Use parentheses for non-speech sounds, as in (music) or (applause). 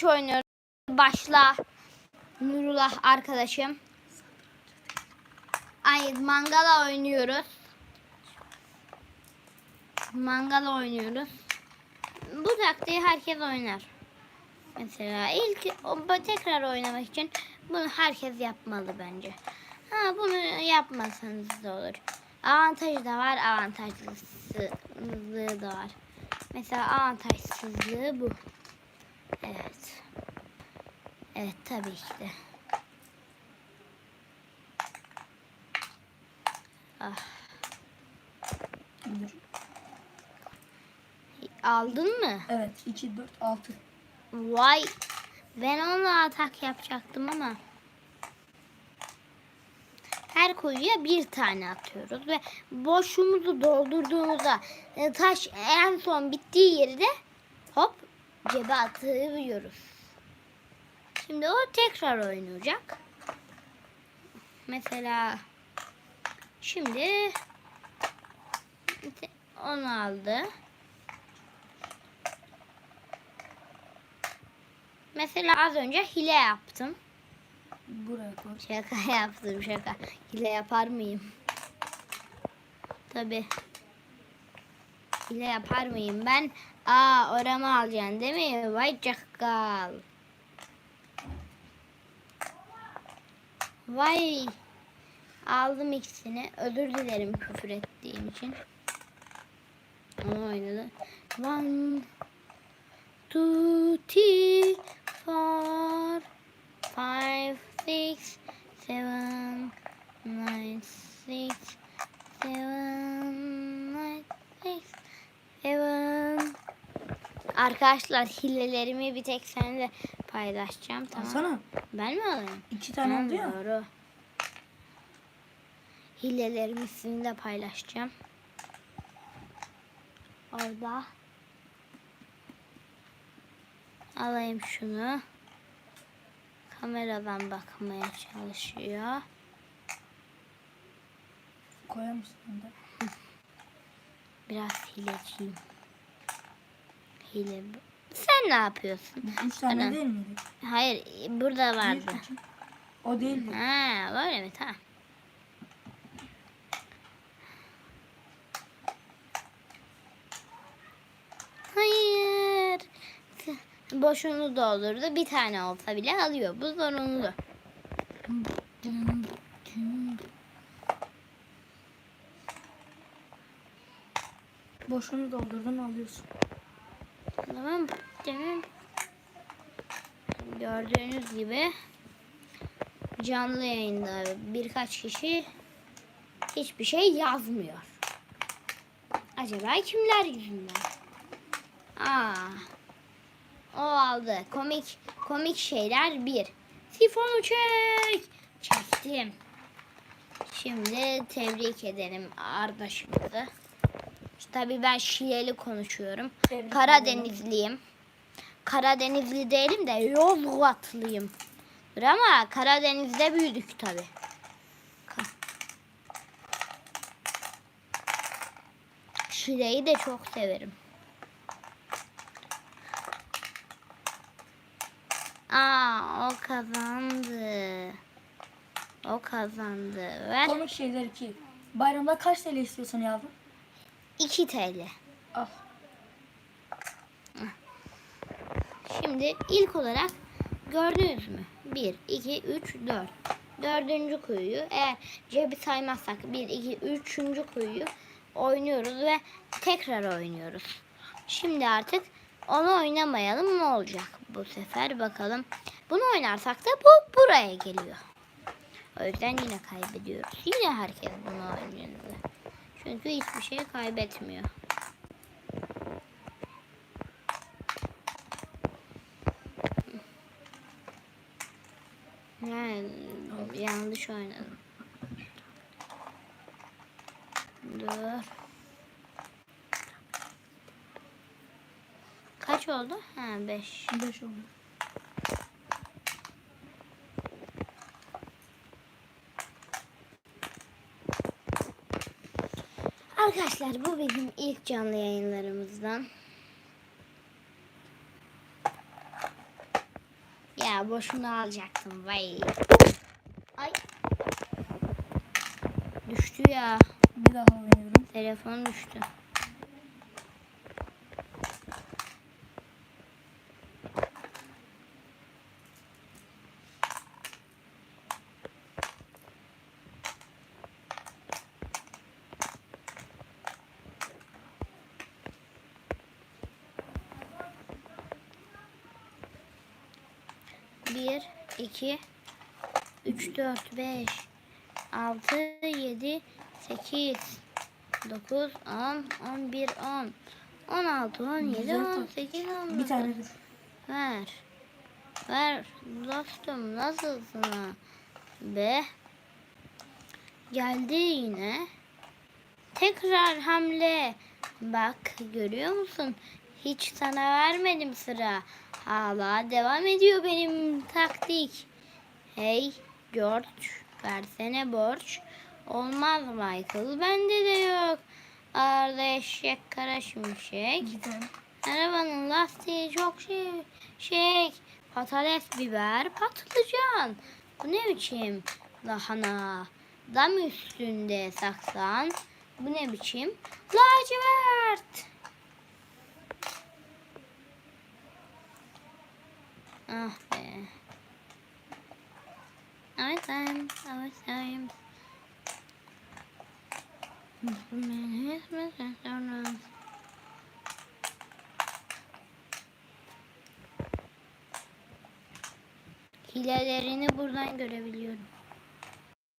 Satranç oynuyoruz. Başla. Nurullah arkadaşım. Ay mangala oynuyoruz. Mangala oynuyoruz. Bu taktiği herkes oynar. Mesela ilk tekrar oynamak için bunu herkes yapmalı bence. Ha bunu yapmasanız da olur. Avantajı da var, avantajsızlığı da var. Mesela avantajsızlığı bu. Evet. Evet tabii ki de. Ah, Dur. aldın mı? Evet 2, 4, 6. Vay. Ben onunla atak yapacaktım ama. Her kuyuya bir tane atıyoruz ve boşluğumuzu doldurduğumuzda e, taş en son bittiği yeri de hop cebe atıyoruz. Şimdi o tekrar oynayacak. Mesela şimdi onu aldı. Mesela az önce hile yaptım. Buraya koy. Şaka (laughs) yaptım şaka. Hile yapar mıyım? Tabi. Hile yapar mıyım? Ben aa oramı alacaksın değil mi? Vay çakal. Vay. Aldım ikisini. Özür dilerim küfür ettiğim için. Onu oynadı. One, two, three, four, five, six, seven, nine, six, seven, nine, six, seven. Arkadaşlar hilelerimi bir tek seninle paylaşacağım tamam. Alsana. Ben mi alayım? 2 tane Tamam, oldu ya. Doğru. Hilelerimi sizinle paylaşacağım. Orada. Alayım şunu. Kameradan bakmaya çalışıyor. Koyar mısın? Biraz hileciyim. Hile. bu. Sen ne yapıyorsun? 3 tane Ana. değil miydi? Hayır, burada vardı. iki. O değil bu. Ha, böyle mi? Tamam. Hayır. Boşunu doldurdu. Bir tane olsa bile alıyor. Bu zorunlu. Boşunu doldurdun alıyorsun. Tamam. Tamam. Gördüğünüz gibi canlı yayında birkaç kişi hiçbir şey yazmıyor. Acaba kimler yüzünden? Aa. O aldı. Komik komik şeyler bir. Sifonu çek. Çektim. Şimdi tebrik ederim arkadaşımızı. Tabii ben Şileli konuşuyorum. Tebrik Karadenizliyim. Karadenizli değilim de Yozgatlıyım. Ama Karadeniz'de büyüdük tabii. Şile'yi de çok severim. Aa o kazandı. O kazandı. Ver Komik şeyler 2. Bayramda kaç TL istiyorsun yavrum? 2 TL. Al. Şimdi ilk olarak gördünüz mü? 1, 2, 3, 4. Dördüncü kuyuyu eğer cebi saymazsak 1, 2, 3. kuyuyu oynuyoruz ve tekrar oynuyoruz. Şimdi artık onu oynamayalım ne olacak bu sefer bakalım. Bunu oynarsak da bu buraya geliyor. O yüzden yine kaybediyoruz. Yine herkes bunu oynuyor. Çünkü hiçbir şey kaybetmiyor. Yani yanlış oynadım. Dur. Kaç oldu? Ha 5. 5 oldu. Arkadaşlar bu bizim ilk canlı yayınlarımızdan. ya boşuna alacaktım vay. Ay. Düştü ya. Bir daha oynuyorum. Telefon düştü. Bir, iki, üç, dört, beş, altı, yedi, sekiz, 9, 10, 11, 10, 16, 17, Güzel 18, 19. Bir tane dur. Ver. Ver dostum nasılsın ha? Be. Geldi yine. Tekrar hamle. Bak görüyor musun? Hiç sana vermedim sıra. Hala devam ediyor benim taktik. Hey George versene borç. Olmaz Michael bende de yok. Arda eşek kara şimşek. Arabanın lastiği çok şey, şey, patates, biber, patlıcan. Bu ne biçim lahana? Dam üstünde saksan. Bu ne biçim? Lacivert. Ah be. Evet, evet, evet. evet. Hilelerini buradan görebiliyorum.